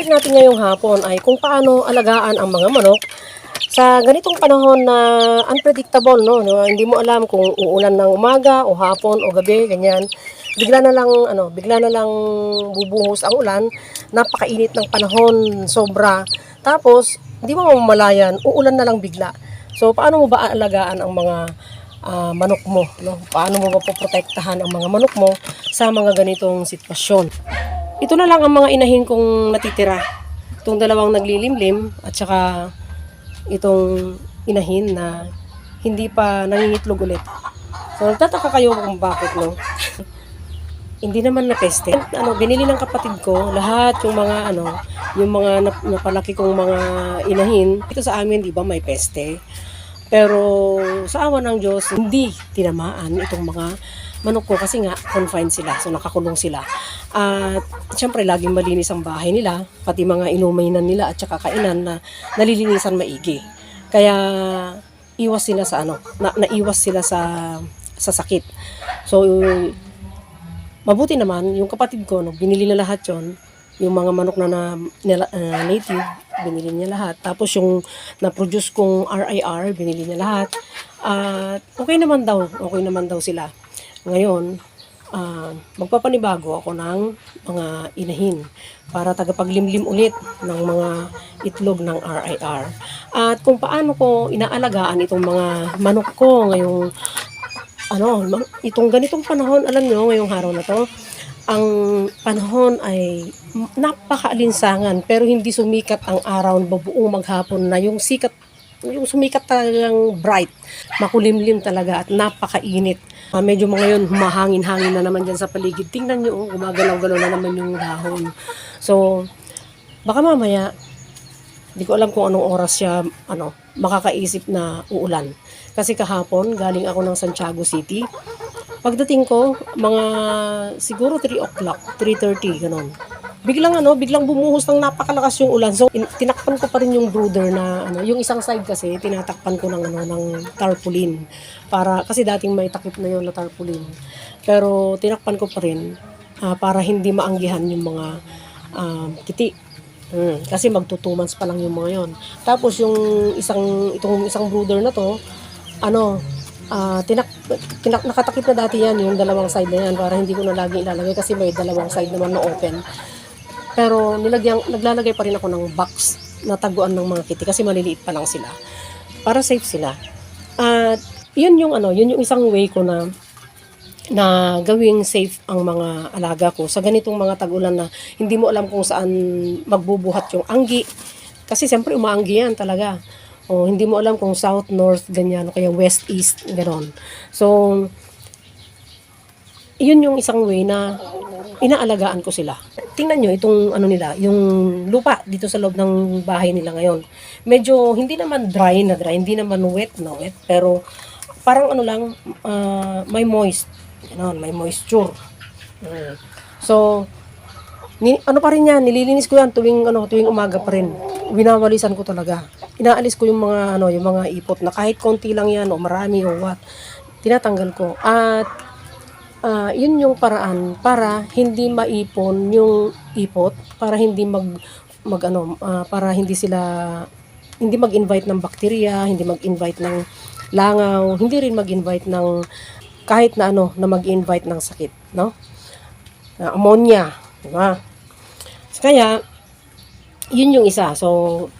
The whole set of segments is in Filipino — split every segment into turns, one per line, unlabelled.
topic natin ngayong hapon ay kung paano alagaan ang mga manok sa ganitong panahon na unpredictable, no? Hindi mo alam kung uulan ng umaga o hapon o gabi, ganyan. Bigla na lang, ano, bigla na lang bubuhos ang ulan. Napakainit ng panahon, sobra. Tapos, hindi mo mamalayan, uulan na lang bigla. So, paano mo ba aalagaan ang mga ah, manok mo? No? Paano mo ba poprotektahan ang mga manok mo sa mga ganitong sitwasyon? Ito na lang ang mga inahin kong natitira. Itong dalawang naglilimlim at saka itong inahin na hindi pa nangingitlog ulit. So, nagtataka kayo kung bakit, no? hindi naman na peste. Ano, binili ng kapatid ko lahat yung mga ano, yung mga nap- napalaki kong mga inahin. Ito sa amin, di ba, may peste. Pero sa awa ng Diyos, hindi tinamaan itong mga manok ko kasi nga confined sila. So nakakulong sila. At syempre laging malinis ang bahay nila, pati mga inuminan nila at saka kainan na nalilinisan maigi. Kaya iwas sila sa ano, na, naiwas sila sa sa sakit. So mabuti naman yung kapatid ko no, binili na lahat 'yon yung mga manok na, na, nila- ah, native, binili niya lahat. Tapos yung na-produce kong RIR, binili niya lahat. At okay naman daw, okay naman daw sila. Ngayon, ah, magpapanibago ako ng mga inahin para tagapaglimlim ulit ng mga itlog ng RIR. At kung paano ko inaalagaan itong mga manok ko ngayong ano, itong ganitong panahon, alam nyo, ngayong araw na to, ang panahon ay napakaalinsangan pero hindi sumikat ang araw bubuong maghapon na yung sikat yung sumikat talagang bright makulimlim talaga at napakainit Ah, medyo mga ngayon humahangin-hangin na naman dyan sa paligid. Tingnan nyo oh, gumagalaw-galaw na naman yung dahon. So baka mamaya hindi ko alam kung anong oras siya ano makakaisip na uulan. Kasi kahapon galing ako ng Santiago City. Pagdating ko, mga siguro 3 o'clock, 3.30, ganun. Biglang ano, biglang bumuhos ng napakalakas yung ulan. So, in- tinakpan ko pa rin yung brooder na, ano, yung isang side kasi, tinatakpan ko ng, ano, ng tarpaulin. Para, kasi dating may takip na yun na tarpaulin. Pero, tinakpan ko pa rin ah, para hindi maanggihan yung mga ah, kiti. Hmm, kasi magto pa lang yung mga yon. Tapos yung isang itong isang brooder na to, ano, ah tinak, tinak nakatakip na dati yan yung dalawang side na yan para hindi ko na lagi ilalagay kasi may dalawang side naman na open. Pero nilagyan naglalagay pa rin ako ng box na taguan ng mga kitty kasi maliliit pa lang sila. Para safe sila. At yun yung ano, yun yung isang way ko na na gawing safe ang mga alaga ko sa ganitong mga tag-ulan na hindi mo alam kung saan magbubuhat yung anggi. Kasi siyempre umaanggi yan talaga. O hindi mo alam kung south, north, ganyan, o kaya west, east, ganon. So, yun yung isang way na inaalagaan ko sila. Tingnan nyo itong ano nila, yung lupa dito sa loob ng bahay nila ngayon. Medyo hindi naman dry na dry, hindi naman wet na wet, pero parang ano lang, ah, may moist. Ganon, may moisture. Mm. So, ni, ano pa rin yan, nililinis ko yan tuwing, ano, tuwing umaga pa rin. Winawalisan ko talaga. Inaalis ko yung mga, ano, yung mga ipot na kahit konti lang yan o marami o what, tinatanggal ko. At ah, yun yung paraan para hindi maipon yung ipot, para hindi mag, mag ano, ah, para hindi sila, hindi mag-invite ng bakterya, hindi mag-invite ng langaw, hindi rin mag-invite ng kahit na ano, na mag-invite ng sakit, no? Na ammonia, di ba? Kaya, yun yung isa. So,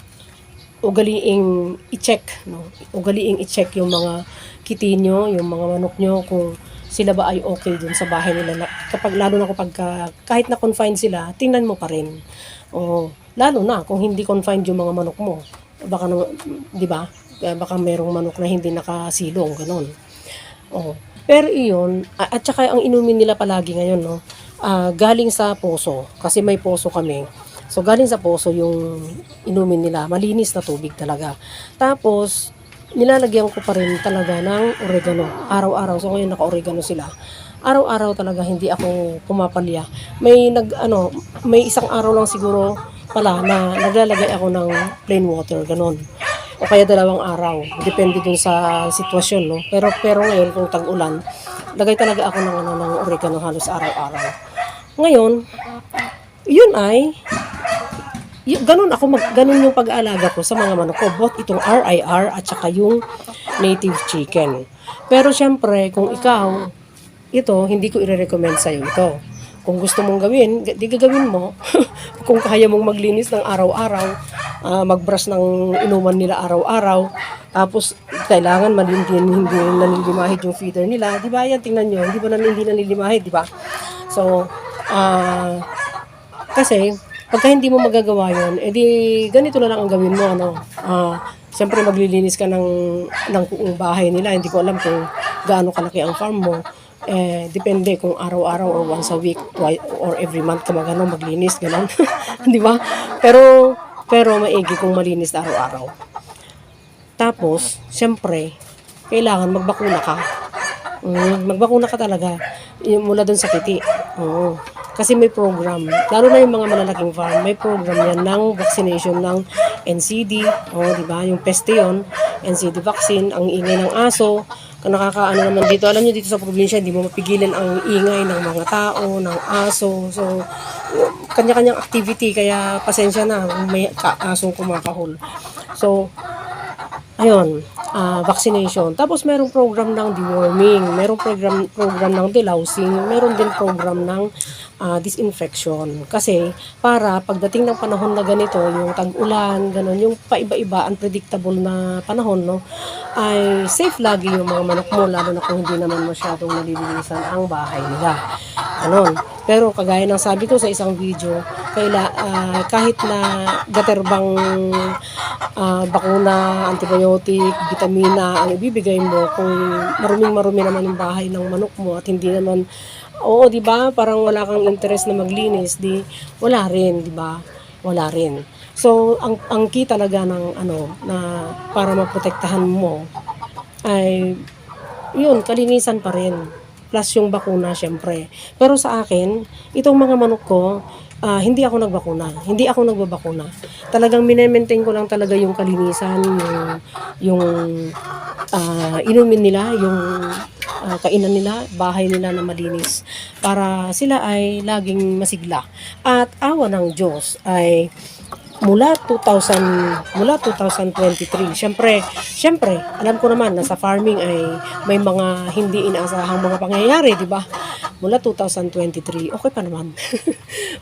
ugaliing i-check, no? Ugaliing i-check yung mga kiti nyo, yung mga manok nyo, kung sila ba ay okay dun sa bahay nila. Na, kapag, lalo na kapag ka- kahit na confined sila, tingnan mo pa rin. O, lalo na kung hindi confined yung mga manok mo. Baka, naman, di ba? Eh, Baka merong manok na hindi nakasilong, ganun. Oh. Pero iyon, at saka ang inumin nila palagi ngayon, no? ah, galing sa poso. Kasi may poso kami. So, galing sa poso yung inumin nila. Malinis na tubig talaga. Tapos, nilalagyan ko pa rin talaga ng oregano. Araw-araw. So, ngayon naka-oregano sila. Araw-araw talaga hindi ako pumapalya. May nag ano, may isang araw lang siguro pala na naglalagay ako ng plain water, ganon o kaya dalawang araw. Depende dun sa sitwasyon, no? Pero, pero ngayon, kung tag-ulan, lagay talaga ako ng, ano, ng oregano halos araw-araw. Ngayon, yun ay y- ganun ako mag, ganun yung pag-aalaga ko sa mga manok ko, both itong RIR at saka yung native chicken. Pero syempre, kung ikaw, ito, hindi ko i-recommend sa'yo ito. Kung gusto mong gawin, di gagawin mo. kung kaya mong maglinis ng araw-araw, ah, mag-brush ng inuman nila araw-araw, tapos kailangan malindin, hindi nalilimahid yung feeder nila. Di ba yan, tingnan nyo, hindi ba nan, hindi nalilimahid, di ba? So, ah, kasi, pagka hindi mo magagawa yun, edi ganito na lang ang gawin mo, ano. Ah, Siyempre maglilinis ka ng, ng buong bahay nila. Hindi ko alam kung gaano kalaki ang farm mo. Eh, depende kung araw-araw or once a week or every month ka magano maglinis, gano'n. Di ba? Pero, pero maigi kung malinis araw-araw. Tapos, siyempre, kailangan magbakuna ka. Mm, magbakuna ka talaga. Yung mula doon sa kiti. Oo. Kasi may program. Lalo na yung mga malalaking farm, may program yan ng vaccination ng NCD. O, di ba? Yung peste yun. NCD vaccine, ang ingay ng aso. Nakakaano naman dito, alam nyo dito sa probinsya, hindi mo mapigilan ang ingay ng mga tao, ng aso. So, kanya-kanyang activity, kaya pasensya na kung may asong kumakahol. So, ayun, ah, vaccination. Tapos merong program ng deworming, merong program program ng delousing, meron din program ng ah, disinfection. Kasi para pagdating ng panahon na ganito, yung tag-ulan, ganun, yung paiba-iba, unpredictable na panahon, no, ay safe lagi yung mga manok mo, lalo na kung hindi naman masyadong nalilinisan ang bahay nila. Ganon. Pero kagaya ng sabi ko sa isang video, kaila, ah, kahit na gaterbang ah, bakuna, antibiotic, vitamina ang ibibigay mo kung maruming marumi naman yung bahay ng manok mo at hindi naman oo, 'di ba? Parang wala kang interest na maglinis, di wala rin, 'di ba? Wala rin. So, ang ang key talaga ng ano na para maprotektahan mo ay yun, kalinisan pa rin. Plus yung bakuna, syempre. Pero sa akin, itong mga manok ko, ah, hindi ako nagbakuna. Hindi ako nagbabakuna. Talagang minemaintain ko lang talaga yung kalinisan, yung, yung ah, inumin nila, yung ah, kainan nila, bahay nila na malinis. Para sila ay laging masigla. At awa ng Diyos ay mula 2000 mula 2023 syempre syempre alam ko naman na sa farming ay may mga hindi inaasahang mga pangyayari di ba mula 2023 okay pa naman.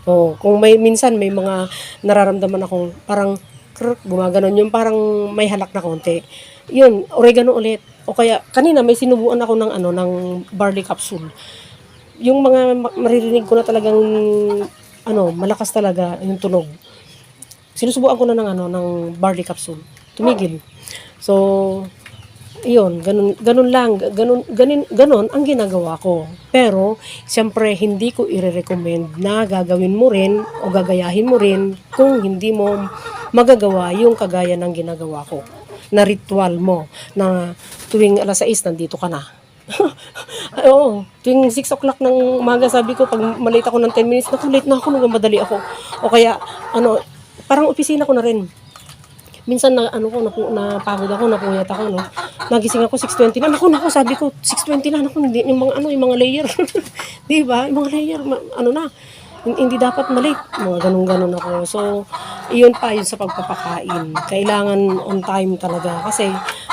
Oh kung may minsan may mga nararamdaman akong parang krr, gumaganon yung parang may halak na konti. Yun oregano ulit. O kaya kanina may sinubuan ako ng ano ng barley capsule. Yung mga ma- maririnig ko na talagang ano malakas talaga yung tunog. Sinusubukan ko na ng ano ng barley capsule. Tumigil. So iyon, ganun, ganun lang, ganun, ganin, ganun ang ginagawa ko. Pero, siyempre, hindi ko i-recommend na gagawin mo rin o gagayahin mo rin kung hindi mo magagawa yung kagaya ng ginagawa ko. Na ritual mo, na tuwing alas 6, nandito ka na. Oo, tuwing 6 o'clock ng umaga, sabi ko, pag malate ako ng 10 minutes, naku, late na ako, madali ako. O kaya, ano, parang opisina ko na rin. Minsan na ano ko napagod ako, napuyat ako, no. Nagising ako 6:20 na. Naku, naku, sabi ko 6:20 na. Naku, hindi yung mga ano, yung mga layer. 'Di ba? Yung mga layer, ma- ano na. hin- Hindi dapat malate. Mga ganun-ganun ako. So, iyon pa yun sa pagpapakain. Kailangan on time talaga. Kasi,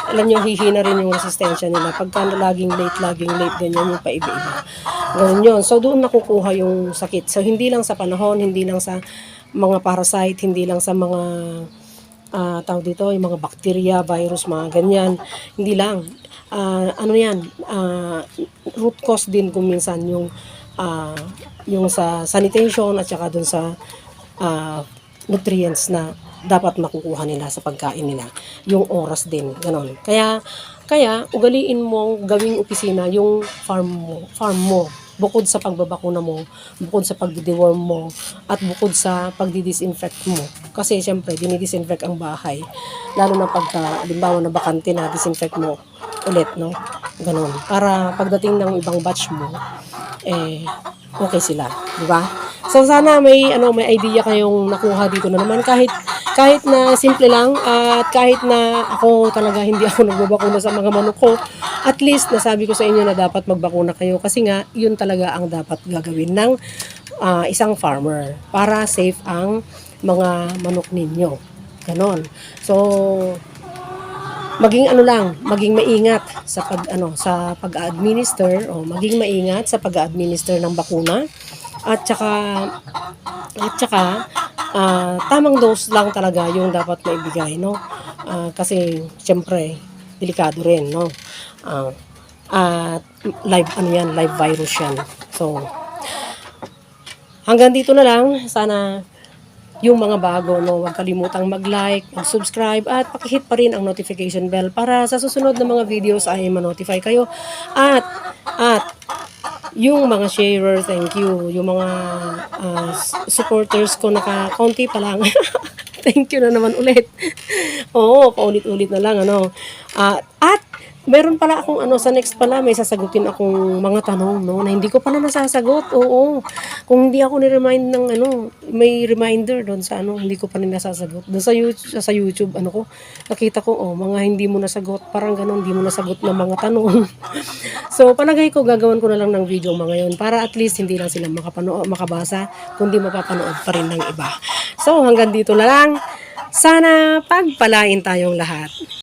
alam nyo, hihina rin yung resistensya nila. Pagka laging late, laging late, ganyan yung paiba-iba. Ganun yun. So, doon nakukuha yung sakit. So, hindi lang sa panahon, hindi lang sa mga parasite, hindi lang sa mga ah tawag dito, yung mga bacteria, virus, mga ganyan. Hindi lang. Ah, ano yan, ah, root cause din kung minsan yung ah, yung sa sanitation at saka dun sa ah, nutrients na dapat makukuha nila sa pagkain nila. Yung oras din, ganon. Kaya, kaya ugaliin mong gawing opisina yung farm mo, farm mo bukod sa pagbabakuna mo, bukod sa pagdideworm mo, at bukod sa pagdidisinfect mo. Kasi siyempre, dinidisinfect ang bahay. Lalo na pagka, halimbawa na bakante na, disinfect mo ulit, no? Ganon. Para pagdating ng ibang batch mo, eh, okay sila. Di ba? So, sana may, ano, may idea kayong nakuha dito na naman. Kahit, kahit na simple lang, at kahit na ako talaga hindi ako nagbabakuna sa mga manok ko, at least nasabi ko sa inyo na dapat magbakuna kayo kasi nga yun talaga ang dapat gagawin ng ah, isang farmer para safe ang mga manok ninyo. Ganon. So, maging ano lang, maging maingat sa pag ano sa pag-administer o maging maingat sa pag-administer ng bakuna at saka at saka ah, tamang dose lang talaga yung dapat maibigay no? Ah, kasi syempre delikado rin no? Ah, at live ano yan live virus yan. So hanggang dito na lang. Sana yung mga bago, no, huwag kalimutang mag-like, mag-subscribe, at pakihit pa rin ang notification bell para sa susunod na mga videos ay ma-notify kayo. At, at, yung mga sharer, thank you. Yung mga s- supporters ko, naka-county pa lang. thank you na naman ulit. Oo, paulit-ulit na lang, ano. Ah, at, meron pala akong ano, sa next pala, may sasagutin akong mga tanong, no, na hindi ko pala nasasagot. Oo. Kung hindi ako ni-remind ng ano, may reminder doon sa ano, hindi ko pa rin nasasagot. Doon sa YouTube, sa YouTube, ano ko, nakita ko, oh, mga hindi mo nasagot, parang ganun, hindi mo nasagot ng mga tanong. so, palagay ko, gagawin ko na lang ng video mga yun, para at least hindi lang sila makapanood, makabasa, kundi mapapanood pa rin ng iba. So, hanggang dito na lang. Sana pagpalain tayong lahat.